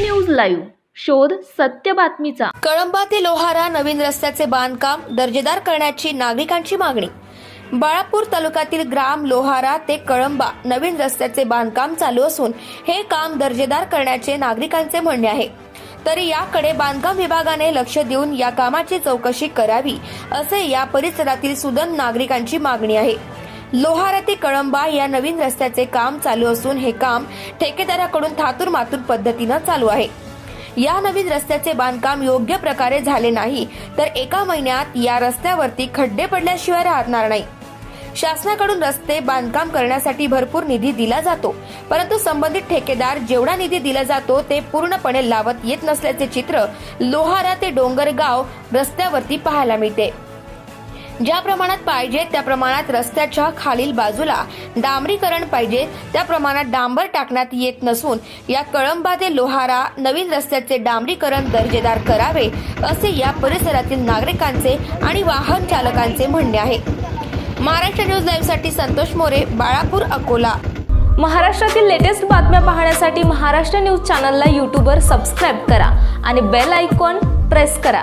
News live. शोध सत्य बातमीचा. कळंबा ते लोहारा नवीन रस्त्याचे बांधकाम दर्जेदार करण्याची नागरिकांची मागणी. बाळापूर तालुक्यातील ग्राम लोहारा ते कळंबा नवीन रस्त्याचे बांधकाम चालू असून हे काम दर्जेदार करण्याचे नागरिकांचे म्हणणे आहे. तरी याकडे बांधकाम विभागाने लक्ष देऊन या कामाची चौकशी करावी असे या परिसरातील सुदन नागरिकांची मागणी आहे. लोहारा ते कळंबा या नवीन रस्त्याचे काम चालू असून हे काम ठेकेदाराकडून थातूर मातूर पद्धतीनं चालू आहे. या नवीन रस्त्याचे बांधकाम योग्य प्रकारे झाले नाही तर एका महिन्यात या रस्त्यावरती खड्डे पडल्याशिवाय राहणार नाही. शासनाकडून रस्ते बांधकाम करण्यासाठी भरपूर निधी दिला जातो परंतु संबंधित ठेकेदार जेवढा निधी दिला जातो ते पूर्णपणे लावत येत नसल्याचे चित्र लोहारा ते डोंगरगाव रस्त्यावरती पाहायला मिळते. ज्या प्रमाणात पाहिजे त्या प्रमाणात रस्त्याच्या खालील बाजूला डांबरीकरण पाहिजे त्या प्रमाणात डांबर टाकण्यात येत नसून या कळंबा ते लोहारा नवीन रस्त्याचे डांबरीकरण दर्जेदार करावे असे या परिसरातील नागरिकांचे आणि वाहन चालकांचे म्हणणे आहे. महाराष्ट्र न्यूज लाईव्हसाठी संतोष मोरे बाळापूर अकोला. महाराष्ट्रातील लेटेस्ट बातम्या पाहण्यासाठी महाराष्ट्र न्यूज चॅनलला यूट्यूबवर सबस्क्राईब करा आणि बेल आयकॉन प्रेस करा.